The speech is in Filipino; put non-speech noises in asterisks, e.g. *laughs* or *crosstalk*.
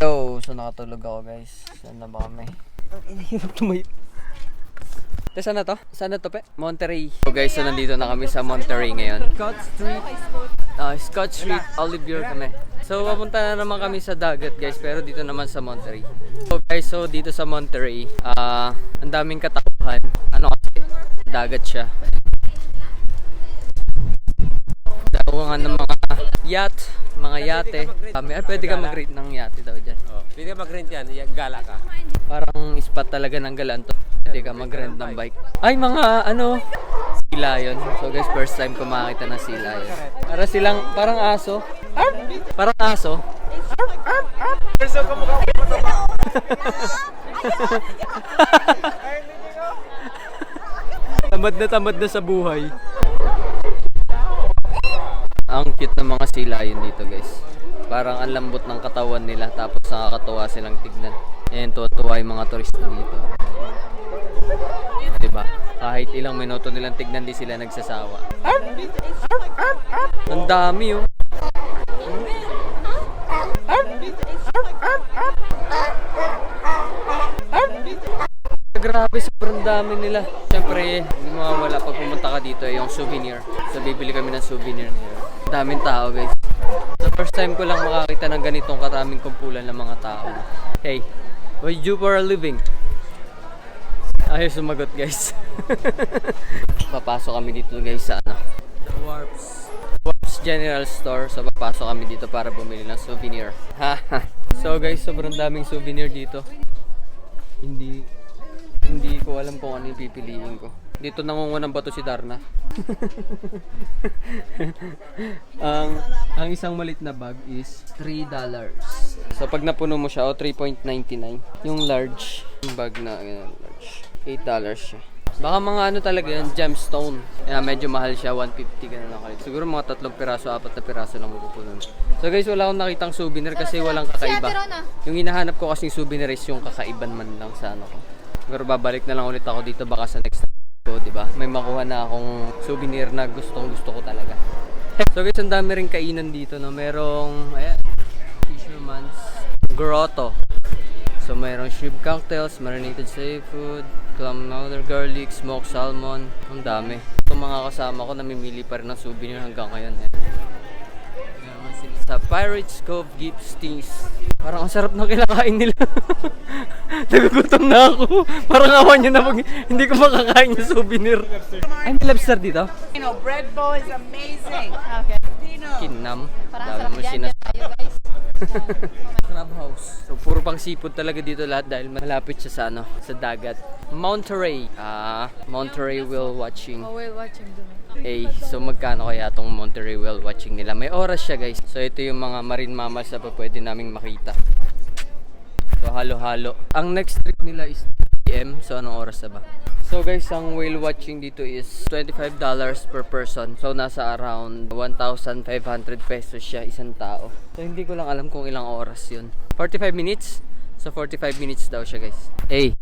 Yo, so nakatulog ako guys. Saan na ba kami? Ang inahirap tumayo. Te, saan na to? Saan na to, pe? Monterey. So guys, so nandito na kami sa Monterey ngayon. Scott Street. Ah, Scott Street, Olivier kami. So, papunta na naman kami sa dagat guys, pero dito naman sa Monterey. So guys, so dito sa Monterey, ah, ang daming katauhan. Ano kasi, dagat siya. Dawangan ng mga yate. Kami, ay, pwede ka mag-rate ng yate daw dyan. Oh. Pwede ka mag-rent yan, gala ka. Parang spot talaga ng galanto. Pwede ka mag-rent ng bike. Ay, mga ano, sea lion. So guys, first time ko makakita ng sea lion. Para silang, parang aso. Parang aso. *laughs* tamad na tamad na sa buhay. Ang cute ng mga sea lion dito guys. Parang ang lambot ng katawan nila tapos nakakatuwa silang tignan. Ayan, tuwa-tuwa yung mga turista dito. Diba? Kahit ilang minuto nilang tignan, di sila nagsasawa. Ang dami oh. Grabe, sobrang dami nila. Siyempre, hindi mawawala pag pumunta ka dito ay yung souvenir. So, bibili kami ng souvenir nila. Daming tao, guys. The first time ko lang makakita ng ganitong karaming kumpulan ng mga tao. Hey, what you do for a living? Ayaw sumagot, guys. *laughs* Papasok kami dito, guys, sa ano? The Warps. Warps General Store. So, papasok kami dito para bumili ng souvenir. So, guys, sobrang daming souvenir dito. Hindi hindi ko alam kung ano yung pipiliin ko. Dito nangungunan bato si Darna. *laughs* ang ang isang malit na bag is $3. So pag napuno mo siya, o 3.99. Yung large, yung bag na ganun, large, $8 siya. Baka mga ano talaga yan, gemstone. Kaya medyo mahal siya, 150 ganun lang kalit. Siguro mga tatlong piraso, apat na piraso lang mapupuno. So guys, wala akong nakitang souvenir kasi walang kakaiba. Yung hinahanap ko kasing souvenir is yung kakaiban man lang sa ano ko. Pero babalik na lang ulit ako dito baka sa next makuha na akong souvenir na gustong gusto ko talaga. So guys, ang dami rin kainan dito, no? Merong, ayan, Fisherman's Grotto. So mayroong shrimp cocktails, marinated seafood, clam chowder, garlic, smoked salmon. Ang dami. Itong mga kasama ko, namimili pa rin ng souvenir hanggang ngayon. Eh. Pirates Cove Gift Stings. Parang ang sarap ng kinakain nila. *laughs* Nagugutom na ako. Parang awan nyo na pag hindi ko makakain yung souvenir. Ay, may lobster dito? You know, bread bowl is amazing. Okay. Kinam. Parang Dami sarap mo yan. sinas- Yan tayo guys. Crab house. So, puro pang seafood talaga dito lahat dahil malapit siya sa ano, sa dagat. Monterey. Ah, Monterey whale watching. Oh, we're watching them. Eh, so magkano kaya tong Monterey whale watching nila? May oras siya guys. So ito yung mga marine mammals na pa pwede naming makita. So halo-halo. Ang next trip nila is 3 p.m. So anong oras na ba? So guys, ang whale watching dito is $25 per person. So nasa around 1,500 pesos siya isang tao. So hindi ko lang alam kung ilang oras yun. 45 minutes? So 45 minutes daw siya guys. Hey,